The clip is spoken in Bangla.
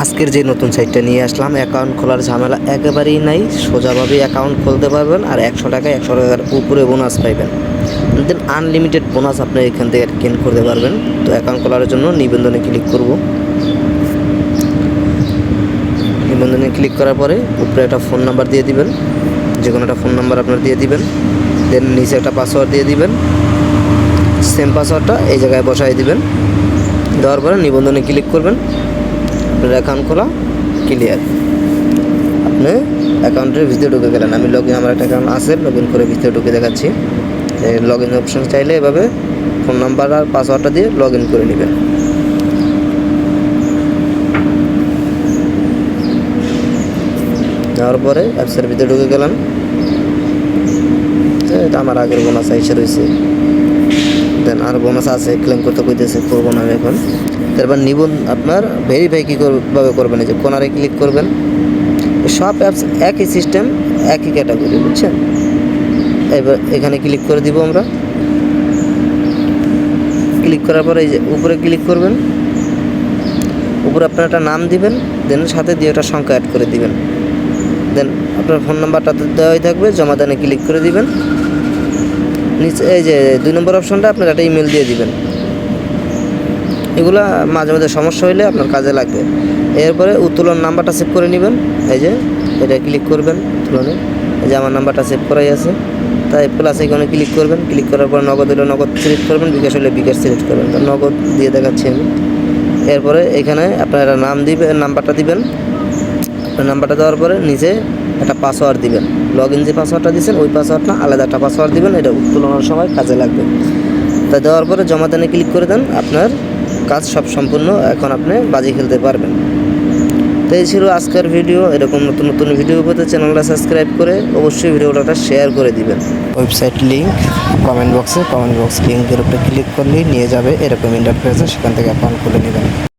আজকের যে নতুন সাইটটা নিয়ে আসলাম অ্যাকাউন্ট খোলার ঝামেলা একেবারেই নাই। সোজাভাবে অ্যাকাউন্ট খুলতে পারবেন আর একশো টাকায় একশো টাকার উপরে বোনাস পাইবেন। দেন আনলিমিটেড বোনাস আপনি এখান থেকে কেন করতে পারবেন। তো অ্যাকাউন্ট খোলার জন্য নিবন্ধনে ক্লিক করব। নিবন্ধনে ক্লিক করার পরে উপরে একটা ফোন নাম্বার দিয়ে দিবেন। যে কোনো একটা ফোন নাম্বার আপনার দিয়ে দিবেন। দেন নিচে একটা পাসওয়ার্ড দিয়ে দিবেন। সেম পাসওয়ার্ডটা এই জায়গায় বসাই দিবেন। দেওয়ার পরে নিবন্ধনে ক্লিক করবেন। আপনার অ্যাকাউন্ট খোলা ক্লিয়ার আপনি অ্যাকাউন্টের ভিতরে ঢুকে গেলেন। আমি লগ ইন আমার একটা অ্যাকাউন্ট আছে লগ ইন করে ভিতরে ঢুকে দেখাচ্ছি। লগ ইন অপশন চাইলে এভাবে ফোন নাম্বার আর পাসওয়ার্ডটা দিয়ে লগ ইন করে নেবেন। যাওয়ার পরে অ্যাপসের ভিতরে ঢুকে গেলাম। এটা আমার আগের বোনাস এসে রয়েছে। দেন আর বোনাস আছে ক্লেম করতে কইতেছে, করব না আমি এখন। তারপর নিবন্ধ আপনার ভেরিফাই কী কীভাবে করবেন, এই যে কোনারে ক্লিক করবেন। সব অ্যাপস একই সিস্টেম একই ক্যাটাগরি বুঝছেন? এবার এখানে ক্লিক করে দিব আমরা। ক্লিক করার পরে এই যে উপরে ক্লিক করবেন। উপরে আপনার একটা নাম দিবেন, দেন সাথে দিয়ে একটা সংখ্যা অ্যাড করে দিবেন। দেন আপনার ফোন নাম্বারটা তো দেওয়াই থাকবে, জমা দানে ক্লিক করে দিবেন। নিচে এই যে দুই নম্বর অপশনটা আপনার একটা ইমেল দিয়ে দিবেন। এগুলা মাঝে মাঝে সমস্যা হইলে আপনার কাজে লাগবে। এরপরে উত্তোলন নাম্বারটা সেভ করে নেবেন। এই যে, এটা ক্লিক করবেন উত্তোলনে। এই যে আমার নাম্বারটা সেভ করাই আছে। তাই প্লাস এখানে ক্লিক করবেন। ক্লিক করার পর নগদ হলে নগদ সিলেক্ট করবেন। বিকাশ হলে বিকাশ সিলেক্ট করবেন। তো নগদ দিয়ে দেখাচ্ছি আমি। এরপরে এখানে আপনারা নাম দিবেন নাম্বারটা দিবেন। নাম্বারটা দেওয়ার পরে নিচে একটা পাসওয়ার্ড দিবেন। লগ ইন যে পাসওয়ার্ডটা দিয়েছেন, ওই পাসওয়ার্ডটা আলাদা একটা পাসওয়ার্ড দিবেন। এটা উত্তোলনের সময় কাজে লাগবে। তা দেওয়ার পরে জমা দানে ক্লিক করে দেন। আপনার কাজ সব সম্পূর্ণ এখন আপনি বাজি খেলতে পারবেন। তো এই ছিল আজকের ভিডিও। এরকম নতুন নতুন ভিডিও পেতে চ্যানেলটা সাবস্ক্রাইব করে অবশ্যই ভিডিওটা শেয়ার করে দিবেন। ওয়েবসাইট লিঙ্ক কমেন্ট বক্সে, কমেন্ট বক্স লিঙ্কের উপরে ক্লিক করলেই নিয়ে যাবে এরকম ইন্টারফেসে সেখান থেকে অ্যাকাউন্ট খুলে নেবেন।